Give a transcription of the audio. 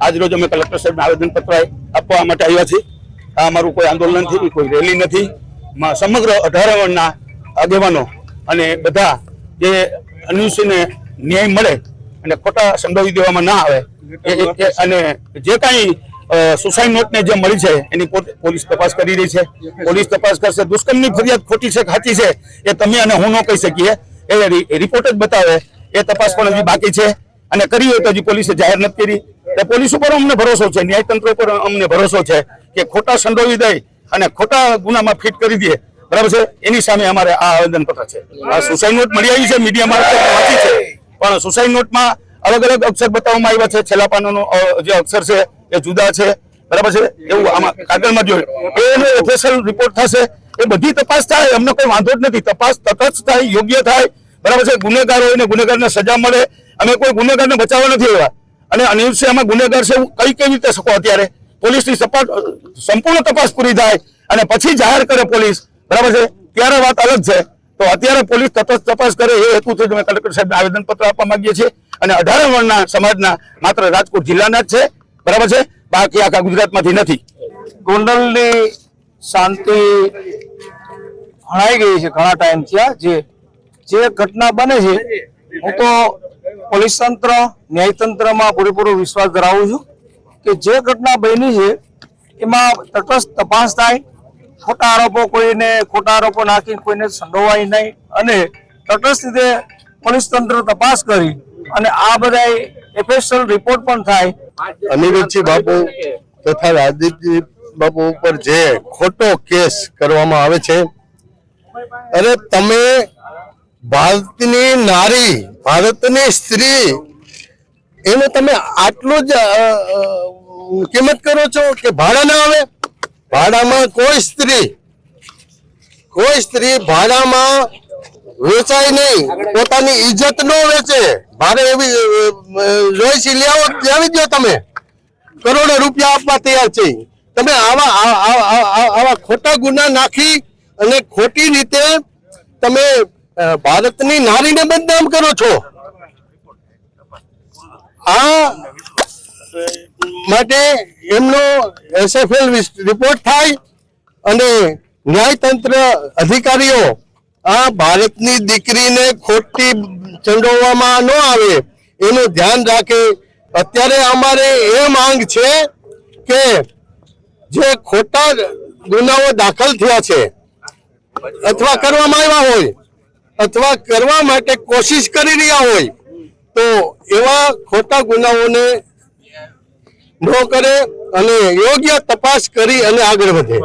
આજ રોજ અમે કલેક્ટર સાહેબને આવેદનપત્ર આપવા માટે આવ્યા છીએ. આ અમારું કોઈ આંદોલન નથી, કોઈ રેલી નથી. સમગ્ર અઢાર વર્ણના આગેવાનો અને બધા જે અનુસૂચિને ન્યાય મળે અને ખોટા સંડોવી દેવામાં ના આવે અને જે કાંઈ સુસાઇડ નોટને જે મળી છે, એની પોલીસ તપાસ કરી રહી છે. પોલીસ તપાસ કરશે. દુષ્કર્મની ફરિયાદ ખોટી છે સાચી છે, એ તમે અને હું ન કહી શકીએ. એ રિપોર્ટ જ બતાવે. એ તપાસ પણ હજી બાકી છે. અને કરી હોય તો હજી પોલીસે જાહેર નથી કરી. એટલે પોલીસ ઉપર અમને ભરોસો છે, ન્યાયતંત્ર ઉપર અમને ભરોસો છે કે ખોટા સંડોવી દઈ અને ખોટા ગુનામાં ફિટ કરી દે બરાબર છે? એની સામે અમારે આ આવેદનપત્ર છે. આ સુસાઇડ નોટ મળી આવી છે મીડિયામાં વાંચી છે. પણ સુસાઇડ નોટમાં અલગ અલગ અક્ષર બતાવવામાં આવ્યા છે. છેલ્લા પાનાનો જે અક્ષર છે એ જુદા છે. બરાબર છે? એવું આમાં કાગળમાં જોયું. એનો ઓફિશિયલ રિપોર્ટ થશે. એ બધી તપાસ થાય. અમને કોઈ વાંધો જ નથી. તપાસ તટસ્થ થાય, યોગ્ય થાય. બરાબર છે? ગુનેગાર હોય ને ગુનેગારને સજા મળે. અમે કોઈ ગુનેગારને બચાવવા નથી આવ્યા. અને અનિલ આમાં ગુનેગાર છે કઈ કેવી રીતે શકો અત્યારે? પોલીસની સપાટ સંપૂર્ણ તપાસ પૂરી થાય અને પછી જાહેર કરે પોલીસ. બરાબર છે? ત્યારે વાત અલગ છે. તો અત્યારે પોલીસ તપાસ તપાસ કરે એ હેતુથી અમે કલેક્ટર સાહેબને આવેદનપત્ર આપવા માંગીએ છીએ અને અઢાર વર્ણના સમાજના માત્ર રાજકોટ જિલ્લાના જ છે. બરાબર છે? બાકી આખા ગુજરાતમાંથી નથી. ગોંડલની શાંતિ હણાઈ ગઈ છે ઘણા ટાઈમ થયા જે જે ઘટના બને છે, હું તો પોલીસ તંત્ર ન્યાયતંત્રમાં પૂરેપૂરો વિશ્વાસ ધરાવું છું કે જે ઘટના બની છે, એમાં તટસ્થ તપાસ થાય, ખોટા આરોપો કોઈને, ખોટા આરોપો નાખી કોઈને સંડોવાય નહીં અને તટસ્થ રીતે પોલીસ તંત્ર તપાસ કરી અને આ બધા એફએસએલ રિપોર્ટ પણ થાય. અનિરુદ્ધજી બાપુ તથા રાજદીપજી બાપુ ઉપર જે ખોટો કેસ કરવામાં આવે છે, અરે તમે ભારતની નારી, ભારતની સ્ત્રી, એને તમે આટલું જ કિંમત કરો છો કે ભાડા ના આવે? ભાડામાં કોઈ સ્ત્રી કોઈ સ્ત્રી ભાડામાં વેચાય નહીં. પોતાની ઇજ્જત નો વેચે. ભારે એવી જોઈશી લેવો લાવી દો તમે. કરોડો રૂપિયા આપવા તૈયાર છે. તમે આવા આવા ખોટા ગુના નાખી અને ખોટી રીતે તમે ભારતની નારીને બદનામ કરો છો? આ માટે એમનો એસએફએલ રિપોર્ટ થાય અને ન્યાયતંત્ર અધિકારીઓ આ ભારતની દીકરીને ખોટી ચંડોવવામાં ન આવે, એનું ધ્યાન રાખે. અત્યારે અમારે એ માંગ છે કે જે ખોટા ગુનાઓ દાખલ થયા છે, અથવા કરવામાં આવ્યા હોય અથવા કરવા માટે કોશિશ કરી રહ્યા હોય, તો એવા ખોટા ગુનાઓને ન કરે અને યોગ્ય તપાસ કરી અને આગળ વધે.